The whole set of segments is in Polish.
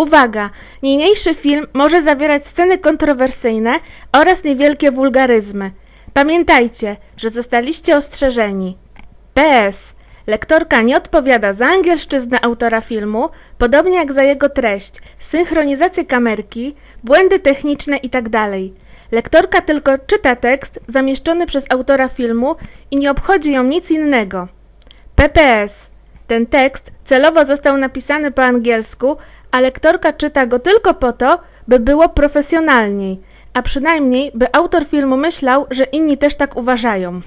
Uwaga! Niniejszy film może zawierać sceny kontrowersyjne oraz niewielkie wulgaryzmy. Pamiętajcie, że zostaliście ostrzeżeni. PS. Lektorka nie odpowiada za angielszczyznę autora filmu, podobnie jak za jego treść, synchronizację kamerki, błędy techniczne itd. Lektorka tylko czyta tekst zamieszczony przez autora filmu i nie obchodzi ją nic innego. PPS. Ten tekst celowo został napisany po angielsku, a lektorka czyta go tylko po to, by było profesjonalniej, a przynajmniej by autor filmu myślał, że inni też tak uważają.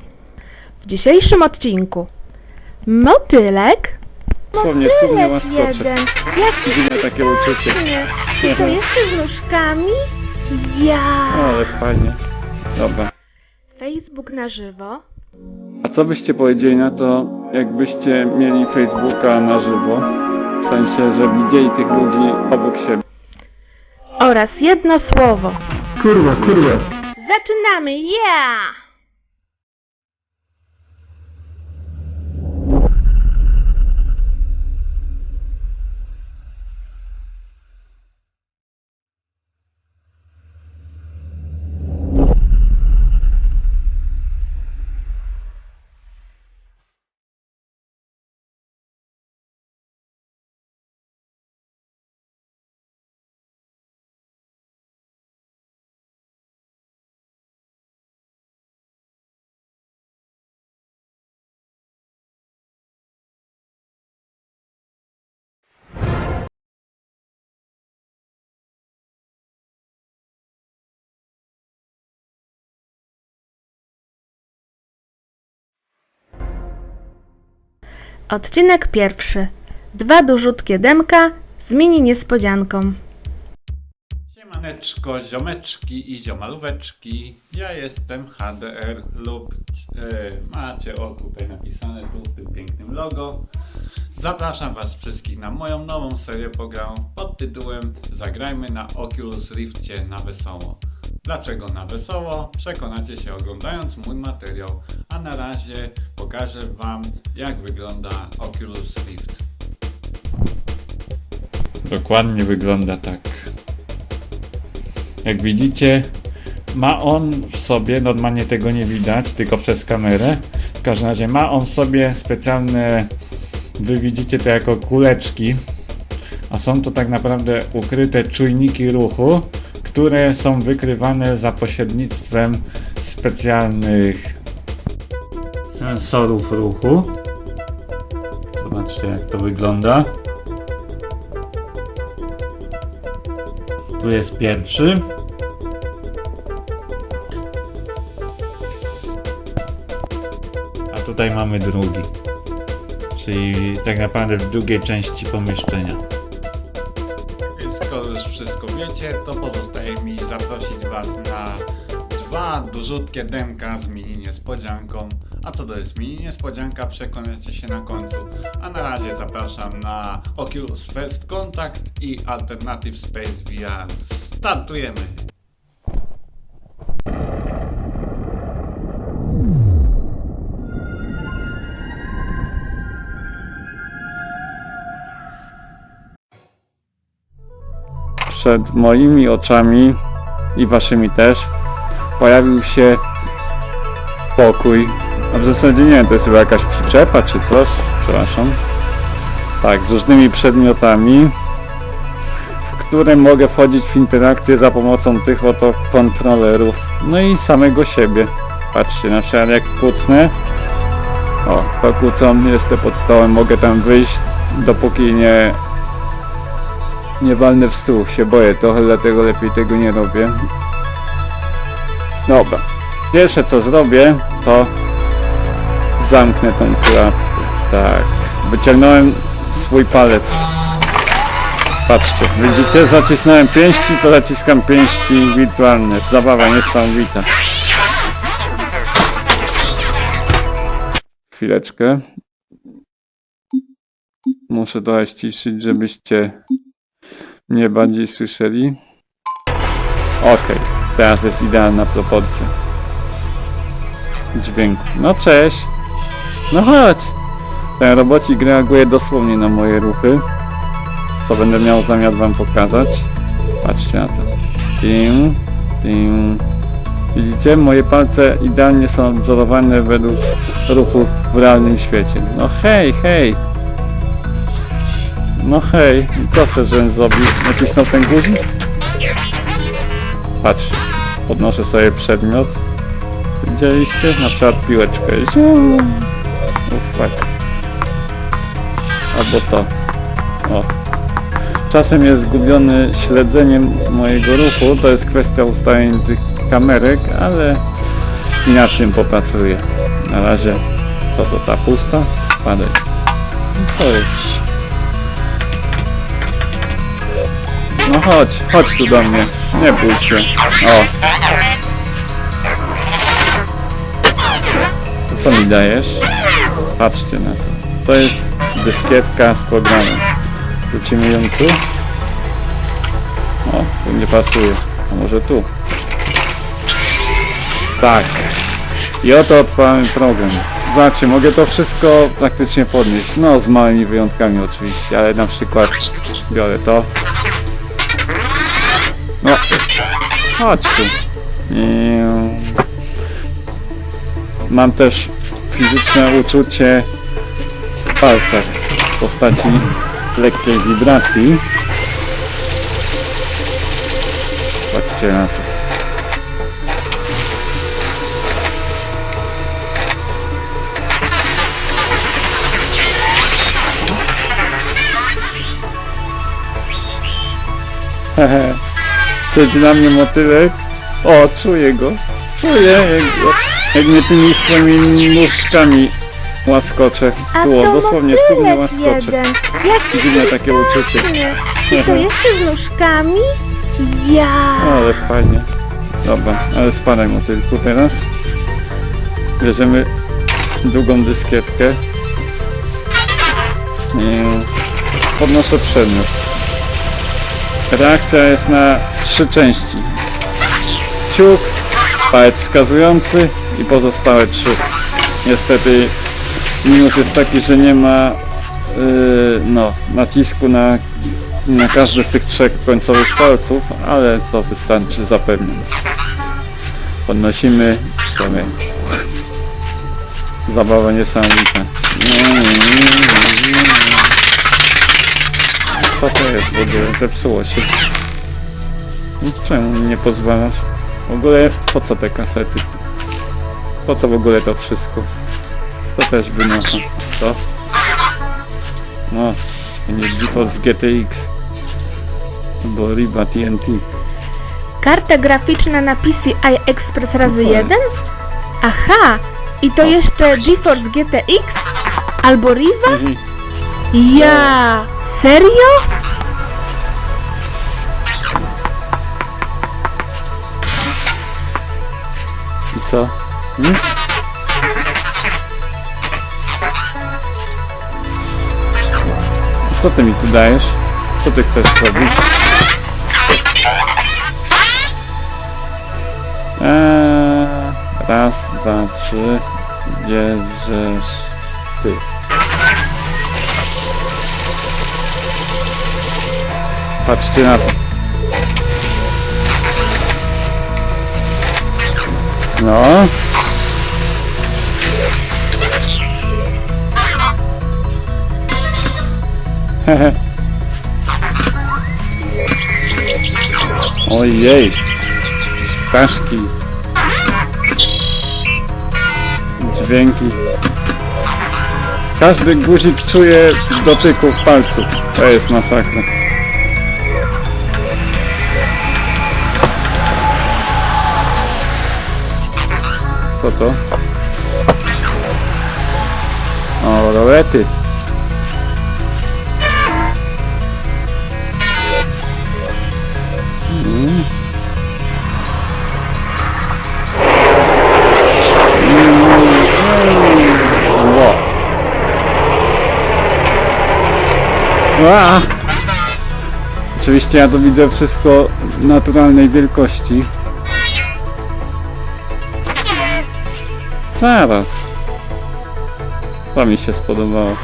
W dzisiejszym odcinku Motylek? Dosłownie Motylek jeden! Jaki Dziwne takie uczucie. I to jeszcze z nóżkami? Ja! Ale fajnie. Dobra. Facebook na żywo. A co byście powiedzieli na to, jakbyście mieli Facebooka na żywo? W sensie, że widzieli tych ludzi obok siebie. Oraz jedno słowo. Kurwa, kurwa. Zaczynamy! Ja! Odcinek pierwszy. Dwa dużutkie demka z mini niespodzianką. Siemaneczko, ziomeczki i ziomalóweczki. Ja jestem HDR lub e, macie o tutaj napisane tu w tym pięknym logo. Zapraszam Was wszystkich na moją nową serię programów pod tytułem Zagrajmy na Oculus Rifcie na wesoło. Dlaczego na wesoło? Przekonacie się oglądając mój materiał, a na razie pokażę Wam jak wygląda Oculus Rift. Dokładnie wygląda tak. Jak widzicie, ma on w sobie, normalnie tego nie widać, tylko przez kamerę. W każdym razie ma on w sobie specjalne, wy widzicie to jako kuleczki, a są to tak naprawdę ukryte czujniki ruchu, które są wykrywane za pośrednictwem specjalnych sensorów ruchu. Zobaczcie jak to wygląda. Tu jest pierwszy. A tutaj mamy drugi. Czyli tak naprawdę w drugiej części pomieszczenia. Skoro już wszystko wiecie, to pozostaje mi zaprosić Was na dwa dużutkie demka z mini niespodzianką. A co to jest mini niespodzianka, przekonacie się na końcu. A na razie zapraszam na Oculus First Contact i Alternative Space VR. Startujemy! Przed moimi oczami i waszymi też pojawił się pokój. A w zasadzie nie wiem, to jest chyba jakaś przyczepa czy coś. Przepraszam. Tak, z różnymi przedmiotami, w którym mogę wchodzić w interakcję za pomocą tych oto kontrolerów. No i samego siebie. Patrzcie, na przykład jak kucnę. O, pokłócony jestem pod stołem, mogę tam wyjść, dopóki nie nie walnę w stół, się boję trochę, dlatego lepiej tego nie robię. Dobra. Pierwsze co zrobię, to zamknę tą klatkę. Tak. Wyciągnąłem swój palec. Patrzcie, widzicie? Zacisnąłem pięści, to zaciskam pięści wirtualne. Zabawa niesamowita. Chwileczkę. Muszę trochę ściszyć, żebyście mnie bardziej słyszeli. Okej, teraz jest idealna proporcja dźwięku. No cześć! No chodź! Ten robocik reaguje dosłownie na moje ruchy. co będę miał zamiar wam pokazać. Patrzcie na to. Pim, pim. Widzicie? Moje palce idealnie są odwzorowane według ruchu w realnym świecie. No hej, hej! No hej, co chcesz, żebym zrobił? Nacisnął ten guzik? Patrzcie, podnoszę sobie przedmiot. Widzieliście? Na przykład piłeczkę. Ziu. O fuck. Albo to. O. Czasem jest zgubiony śledzeniem mojego ruchu. To jest kwestia ustaleń tych kamerek, ale i nad tym popracuję. Na razie, co to ta pusta? Spadek. Jest. No chodź, chodź tu do mnie. Nie bój się. O. co mi dajesz? Patrzcie na to. To jest dyskietka z programem. Wrócimy ją tu? O, tu nie pasuje. A może tu? Tak. I oto odpalamy program. Zobaczcie, mogę to wszystko praktycznie podnieść. No, z małymi wyjątkami oczywiście, ale na przykład biorę to. No, chodź tu. Mam też fizyczne uczucie w palcach w postaci lekkiej wibracji. Patrzcie na to. Hehe. Siedzi na mnie motylek. O, czuję go. Czuję go, jak mnie tymi swoimi nóżkami łaskocze. A Tu, o, to dosłownie tu mnie łaskocze. jeden. Jaki Dziwne takie uczucie. śliczny. I to jeszcze z nóżkami? Ja. Ale fajnie. Dobra, ale spadaj motylku teraz. Bierzemy drugą dyskietkę. I podnoszę przedmiot. Reakcja jest na trzy części. Ciuk, palec wskazujący i pozostałe trzy. Niestety minus jest taki, że nie ma yy, no, nacisku na, na każdy z tych trzech końcowych palców, ale to wystarczy zapewniam. Podnosimy sobie. Zabawa niesamowita. Co to jest w ogóle? Zepsuło się. Czemu nie pozwalasz? W ogóle po co te kasety? Po co w ogóle to wszystko? To też wynocha. To? No, to nie GeForce GTX. Bo Riva TNT. Karta graficzna na PCI Express razy jest. 1? Aha! I to jeszcze GeForce GTX? Albo Riva? Mhm. Ja! Serio? I co? Nic? Co ty mi tu dajesz? Co ty chcesz zrobić? Eee, raz, dwa, trzy. Bierzesz ty. Patrzcie na to. No. Ojej. Ptaszki. Dźwięki. Każdy guzik czuje dotyków palców. To jest masakra. Co to? O, rolety. Mm. Mm. Ło. Ła. Oczywiście ja to widzę wszystko naturalnej wielkości. Zaraz. To mi się spodobało.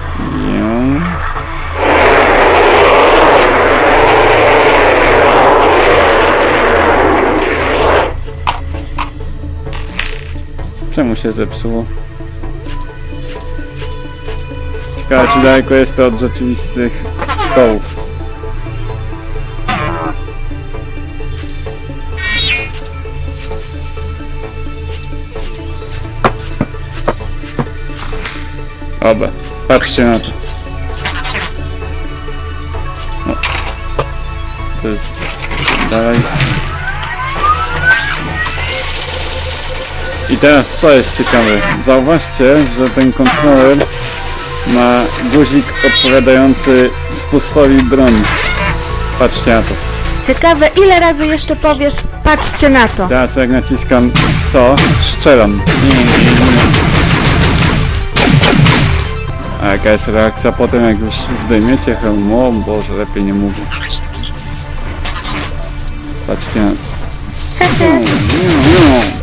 Czemu się zepsuło? Ciekawe, czy daleko jest to od rzeczywistych stołów. Dobra, patrzcie na to. Teraz to jest ciekawe. Zauważcie, że ten kontroler ma guzik odpowiadający spustowi broni. Patrzcie na to. Ciekawe, ile razy jeszcze powiesz, patrzcie na to. Teraz jak naciskam to, strzelam. A jaka jest reakcja potem, jak już zdejmiecie hełm? O Boże, lepiej nie mówię. Patrzcie na... Nie,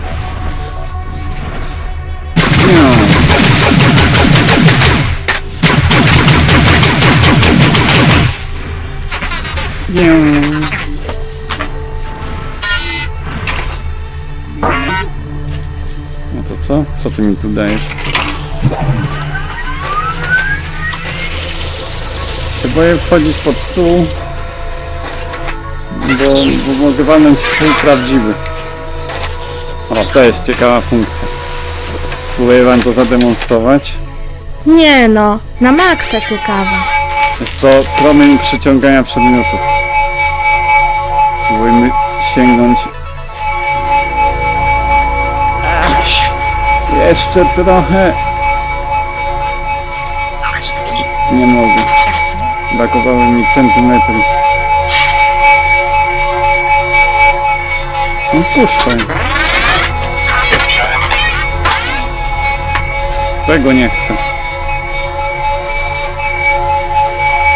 No to co? Co ty mi tu dajesz? Się boję wchodzić pod stół, bo, bo mogę walnąć stół prawdziwy. O, to jest ciekawa funkcja. Spróbuję wam to zademonstrować. Nie no, na maksa ciekawa. Jest to promień przyciągania przedmiotów. Spróbujmy sięgnąć. Jeszcze trochę. Nie mogę. Brakowało mi centymetry. No puszczaj. Tego nie chcę.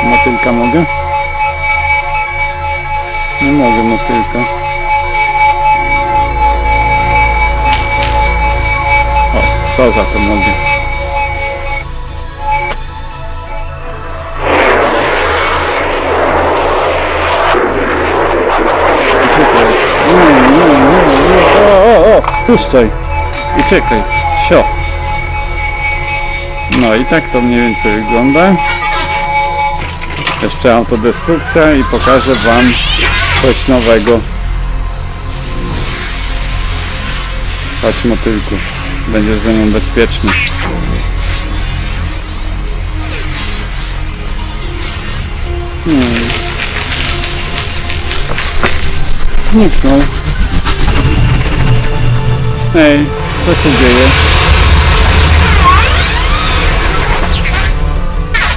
Motylka mogę? Nie mogę motylka. O, to za to mogę. Jest? Nie, nie, nie, nie. O, o, o! Puszczaj! Uciekaj! Sio! No i tak to mniej więcej wygląda. Jeszcze autodestrukcja i pokażę wam coś nowego. Patrz motylku, będziesz ze nią bezpieczny. Hmm. Zniknął. Hej, co się dzieje?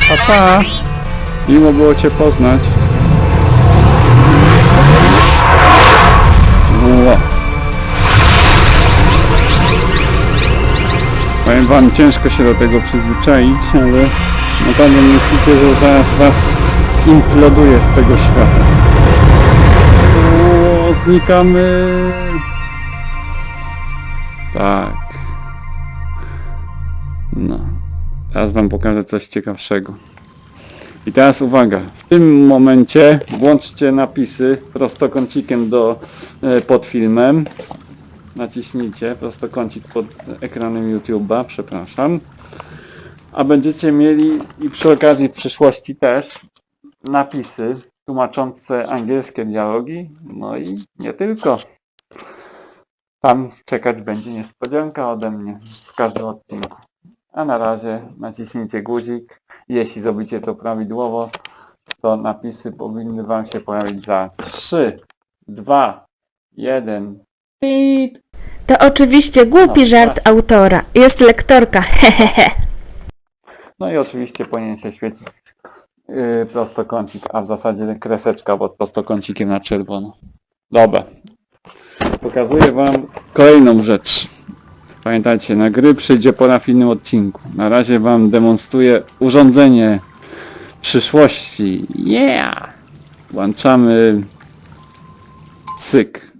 Papa! Miło było Cię poznać. Ło. Powiem Wam, ciężko się do tego przyzwyczaić, ale naprawdę myślicie, że zaraz Was imploduje z tego świata. O, znikamy! Tak. No. Teraz Wam pokażę coś ciekawszego. I teraz uwaga, w tym momencie włączcie napisy prostokącikiem do, e, pod filmem. Naciśnijcie prostokącik pod ekranem YouTube'a, przepraszam. A będziecie mieli i przy okazji w przyszłości też napisy tłumaczące angielskie dialogi, no i nie tylko. Tam czekać będzie niespodzianka ode mnie w każdym odcinku. A na razie naciśnijcie guzik. Jeśli zrobicie to prawidłowo, to napisy powinny Wam się pojawić za 3, 2, 1. Tit. To oczywiście głupi No, żart właśnie. autora. Jest lektorka, hehehe. No i oczywiście powinien się świecić yy, prostokącik, a w zasadzie kreseczka pod prostokącikiem na czerwono. Dobra. Pokazuję Wam kolejną rzecz. Pamiętajcie, na gry przyjdzie pora w innym odcinku. Na razie Wam demonstruję urządzenie przyszłości. Yeah! Włączamy cyk.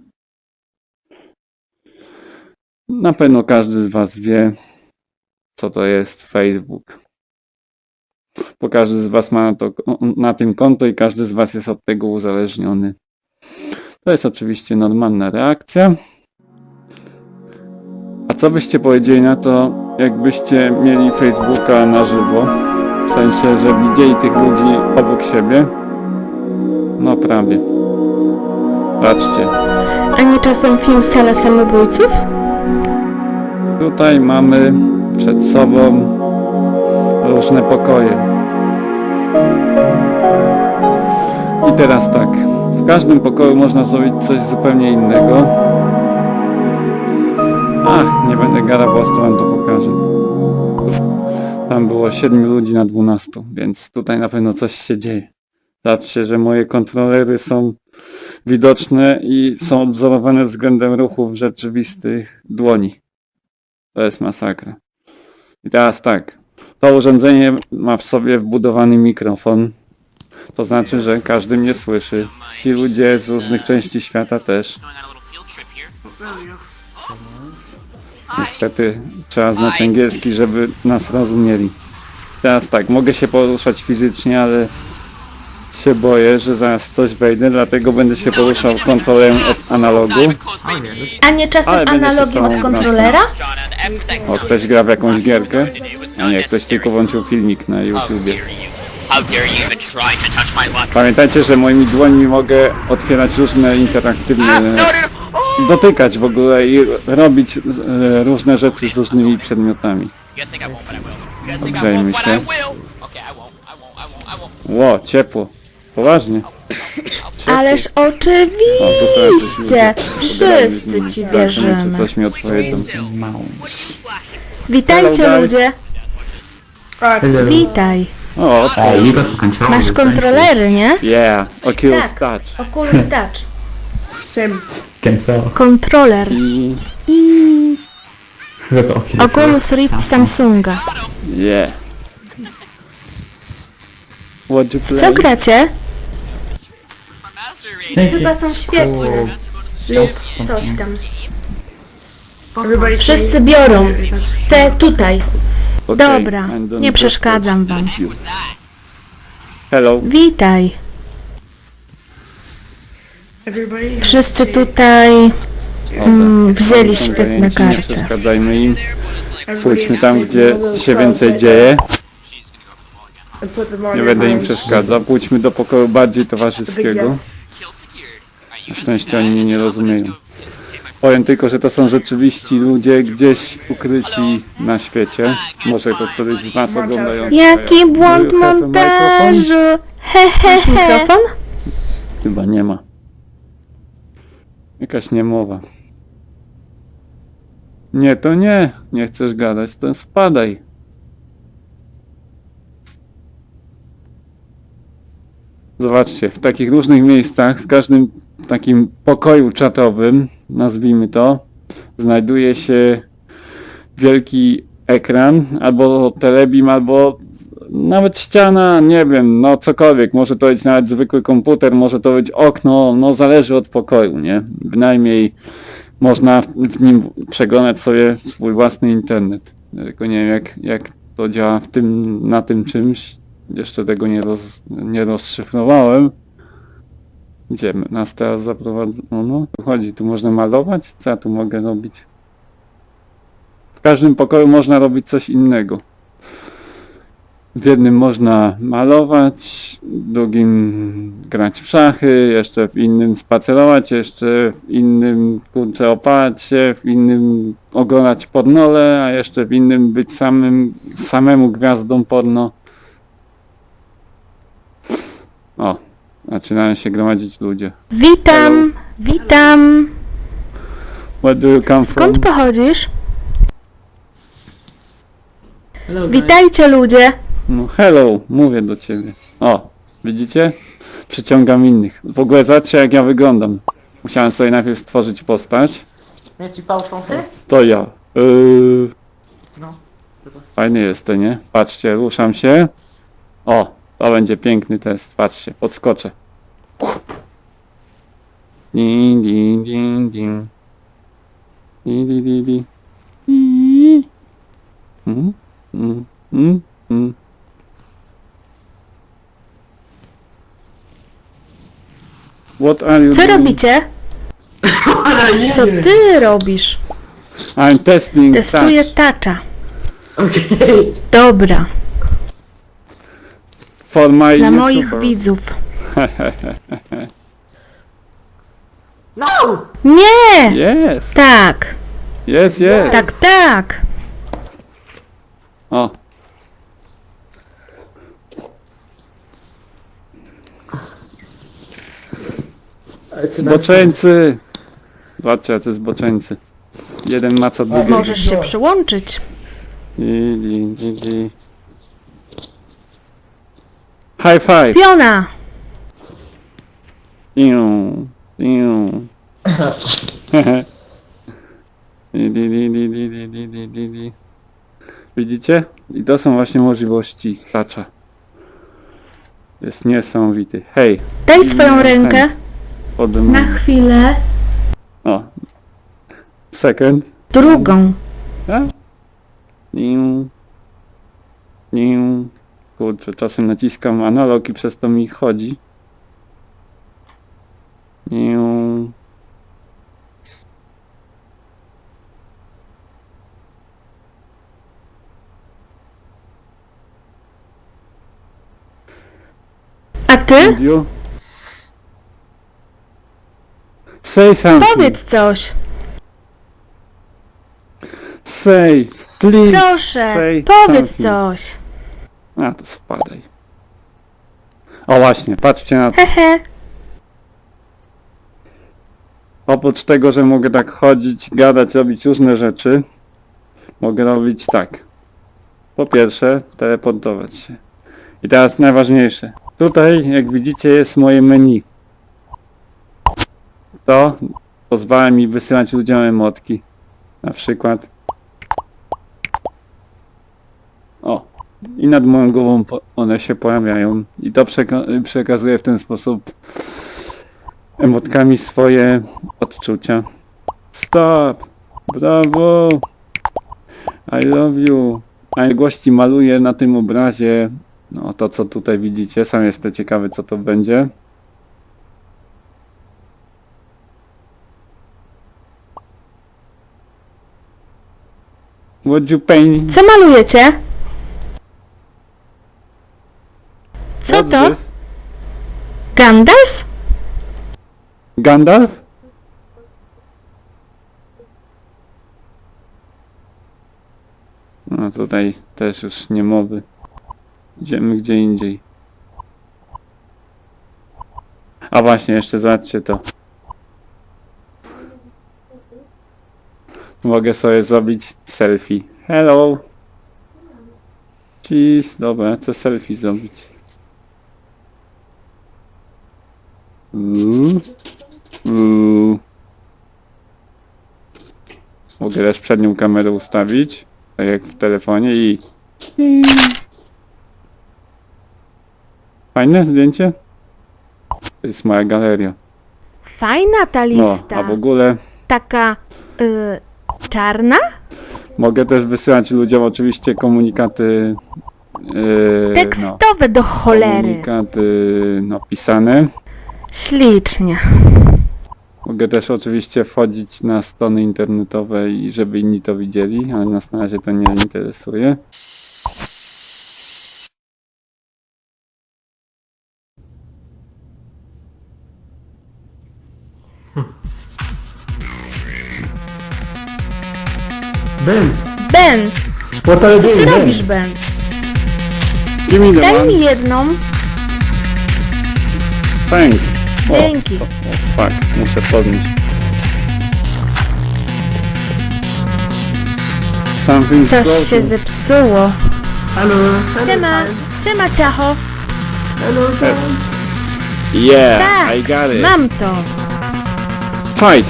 Na pewno każdy z Was wie, co to jest Facebook. Bo każdy z Was ma na, to, na tym konto i każdy z Was jest od tego uzależniony. To jest oczywiście normalna reakcja. A co byście powiedzieli na to, jakbyście mieli Facebooka na żywo? W sensie, że widzieli tych ludzi obok siebie? No prawie. Patrzcie. A nie czasem film Sala Samobójców? Tutaj mamy przed sobą różne pokoje. I teraz tak. W każdym pokoju można zrobić coś zupełnie innego. Nie będę gadał, po to pokażę. Tam było 7 ludzi na 12, więc tutaj na pewno coś się dzieje. Zobaczcie, że moje kontrolery są widoczne i są odwzorowane względem ruchów rzeczywistych dłoni. To jest masakra. I teraz tak. To urządzenie ma w sobie wbudowany mikrofon. To znaczy, że każdy mnie słyszy. Ci ludzie z różnych części świata też. Niestety trzeba znać angielski, żeby nas rozumieli. Teraz tak, mogę się poruszać fizycznie, ale się boję, że zaraz w coś wejdę, dlatego będę się poruszał kontrolerem od analogu. A nie czasem Ale będzie się analogiem od kontrolera? O, ktoś gra w jakąś gierkę, a nie, ktoś tylko włączył filmik na YouTubie. dare you? How dare you even try to touch my luck? Pamiętajcie, że moimi dłońmi mogę otwierać różne interaktywne... Dotykać w ogóle i robić e, różne rzeczy z różnymi przedmiotami. You guys think I won't, but I will. You guys think I Grzejmy won't, but I się. Okay. Ło, ciepło. Poważnie. Ależ O, tu sobie coś oczywiście! Wszyscy ci. Zobaczymy, Czy wierzymy. coś mi odpowiedzą. Witajcie Hello, guys. ludzie! Witaj! O, controls. Masz kontrolery, nie? yeah, Oculus Tak. Touch. Oculus Touch. Can tell. Kontroler. I... The Oculus. Oculus Rift Samsunga. yeah. What you play? Co gracie? Chyba są świetne. Lub coś tam. Wszyscy biorą. Te tutaj. Okay, Dobra, nie przeszkadzam wam. Hello. Witaj. Wszyscy tutaj mm, wzięli świetne Nie karty. przeszkadzajmy im. Pójdźmy tam, gdzie się więcej dzieje. Nie będę im przeszkadzał. Pójdźmy do pokoju bardziej towarzyskiego. Na szczęście oni mnie nie rozumieją. Powiem tylko, że to są rzeczywiści ludzie gdzieś ukryci na świecie. Może to któryś z was oglądających. Jaki błąd montażu! He, he, he. mikrofon? Chyba nie ma. Jakaś niemowa. Nie, to nie. Nie chcesz gadać, to spadaj. Zobaczcie, w takich różnych miejscach, w każdym takim pokoju czatowym, nazwijmy to, znajduje się wielki ekran, albo telebim, albo nawet ściana, nie wiem, no cokolwiek, może to być nawet zwykły komputer, może to być okno, no zależy od pokoju, nie? Bynajmniej można w, nim przeglądać sobie swój własny internet. Tylko nie wiem jak, jak to działa w tym, na tym czymś. Jeszcze tego nie, roz, nie rozszyfrowałem. Gdzie nas teraz zaprowadzono? No, tu chodzi, tu można malować? Co ja tu mogę robić? W każdym pokoju można robić coś innego. W jednym można malować, w drugim grać w szachy, jeszcze w innym spacerować, jeszcze w innym kurczę opalać się, w innym oglądać pornole, a jeszcze w innym być samym, samemu gwiazdą porno. O, zaczynają się gromadzić ludzie. Witam, witam. Where do you come Skąd from? pochodzisz? Witajcie ludzie. No hello, mówię do ciebie. O, widzicie? Przyciągam innych. W ogóle zobaczcie jak ja wyglądam. Musiałem sobie najpierw stworzyć postać. Mais tu parles français To ja. Yy... No. Fajny jest to, nie? Patrzcie, ruszam się. O, to będzie piękny test. Patrzcie, podskoczę. Din, din, din, din. Di, di, di, di. Di. Mm, mm, mm, What are you Co doing? robicie? Co ty robisz? I'm testing Testuję touch tacza. Okej. Dobra, for my dla moich YouTuber. widzów. No! Nie! Yes, Tak, yes, yes. tak, tak. O. Ale co na- Zboczeńcy! Zobaczcie, jacy zboczeńcy. Jeden maca drugiego. Możesz się przyłączyć. Di, di, di, di. High five! Piona! Iu, iu. Widzicie? I to są właśnie możliwości klacza. Jest niesamowity. Hej, Daj swoją rękę na chwilę. O. Second. Drugą. A? Niu. Niu. Kurczę, czasem naciskam analog i przez to mi chodzi. Niu. A ty? Video. Say something. Powiedz coś. Say, please. Proszę, say powiedz something. coś. A to spadaj. O właśnie, patrzcie na to. Hehe. Oprócz tego, że mogę tak chodzić, gadać, robić różne rzeczy, mogę robić tak. Po pierwsze, teleportować się. I teraz najważniejsze. Tutaj, jak widzicie, jest moje menu. To pozwala mi wysyłać ludziom emotki. Na przykład. O. I nad moją głową one się pojawiają. I to przeka- przekazuję w ten sposób emotkami swoje odczucia. Stop! Brawo! I love you! A gości maluję na tym obrazie no to co tutaj widzicie. Sam jestem ciekawy co to będzie. What you paint? Co malujecie? Co What's to? this? Gandalf? Gandalf? No tutaj też już nie mowy. Idziemy gdzie indziej. A właśnie, jeszcze zobaczcie to. Mogę sobie zrobić selfie. Hello! Cheese, dobra, chcę selfie zrobić. Uuu. Uuu. Mogę też przednią kamerę ustawić, tak jak w telefonie i... Fajne zdjęcie? To jest moja galeria. Fajna ta No, lista. a w ogóle Taka y, czarna? mogę też wysyłać ludziom oczywiście komunikaty... Yy, Tekstowe do no, cholery. komunikaty no, pisane. Ślicznie. Mogę też oczywiście wchodzić na strony internetowe i żeby inni to widzieli, ale nas na razie to nie interesuje. Ben, Ben, what are you co ty doing, Ben? robisz, Ben? Give me the Daj one. mi jedną. Thanks. O, Dzięki. O, o, fuck, muszę podnieść. Something Coś broken. się zepsuło. Hello. Siema, siema ciacho. Hello. Yeah, Tak, I got it. mam to. Fight.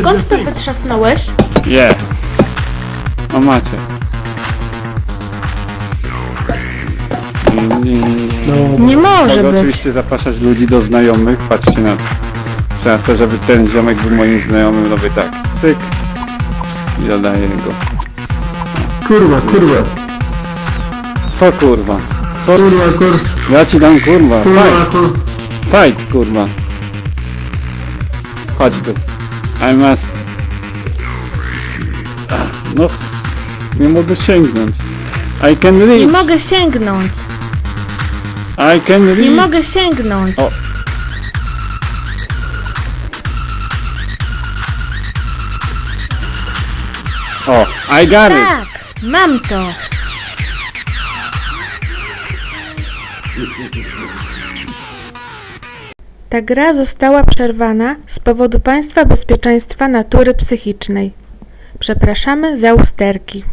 Skąd to wytrzasnąłeś? Yeah. O macie. Ding, ding. No. Nie może Mogę być. oczywiście zapraszać ludzi do znajomych, patrzcie na to. Ja chcę, żeby ten ziomek był moim znajomym, robię tak. Cyk. I dodaję go. Kurwa, kurwa. Co kurwa? Co? Kurwa, kurwa. Ja ci dam kurwa. Kurwa, Fight. kurwa. Fight kurwa. Chodź tu. I must... No, nie mogę sięgnąć. I can reach. Nie mogę sięgnąć. I can reach. Nie mogę sięgnąć. O. O, I got it. Tak, mam to. Ta gra została przerwana z powodu Państwa Bezpieczeństwa Natury Psychicznej. Przepraszamy za usterki.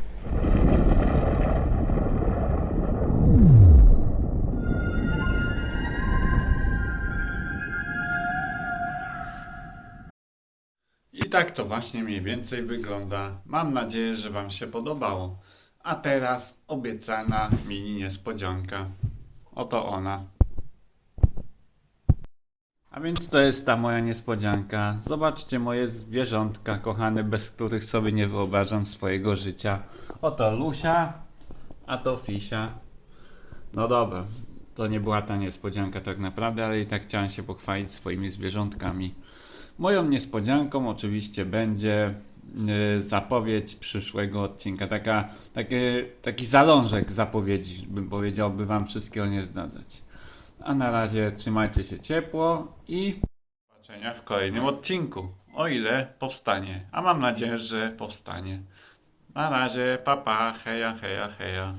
I tak to właśnie mniej więcej wygląda. Mam nadzieję, że Wam się podobało. A teraz obiecana mini niespodzianka. Oto ona. A więc to jest ta moja niespodzianka. Zobaczcie moje zwierzątka, kochane, bez których sobie nie wyobrażam swojego życia. Oto Lusia, a to Fisia. No dobra, to nie była ta niespodzianka tak naprawdę, ale i tak chciałem się pochwalić swoimi zwierzątkami. Moją niespodzianką oczywiście będzie y, zapowiedź przyszłego odcinka. Taka, taki, taki zalążek zapowiedzi, bym powiedział, by Wam wszystkiego nie zdradzać. A na razie trzymajcie się ciepło i do zobaczenia w kolejnym odcinku. O ile powstanie. A mam nadzieję, że powstanie. Na razie, papa, pa, heja, heja, heja.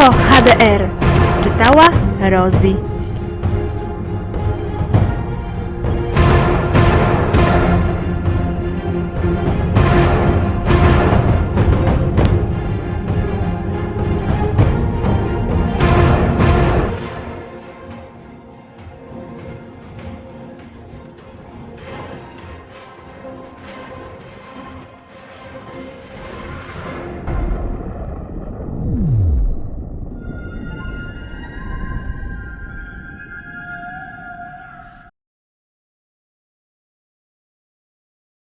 Ciacho HDR. Czytała Rozi.